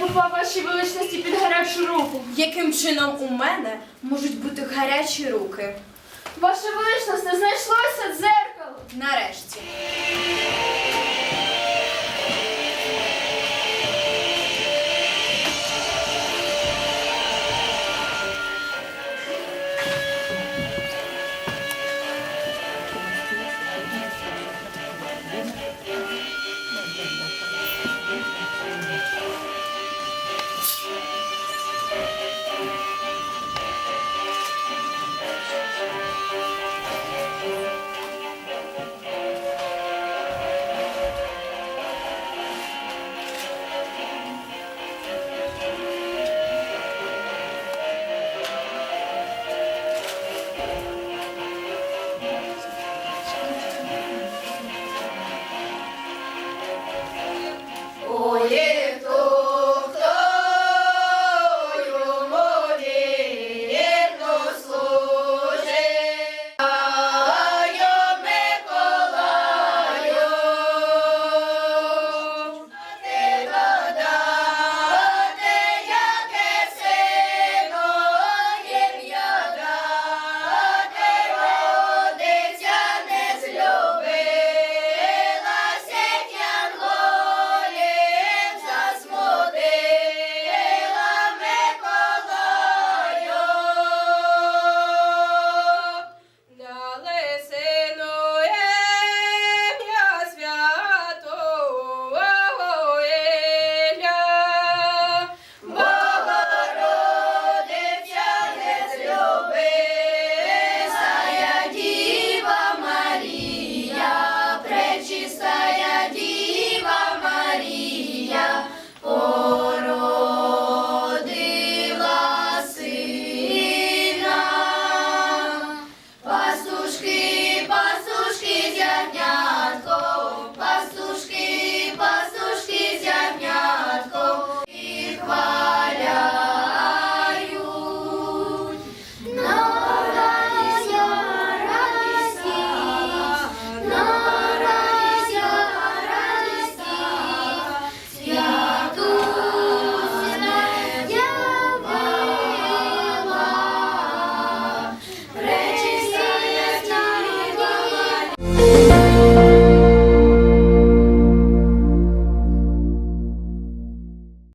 Попав вашій величності під гарячу руку. Яким чином у мене можуть бути гарячі руки? Ваша величність, не знайшлося дзеркало. Нарешті.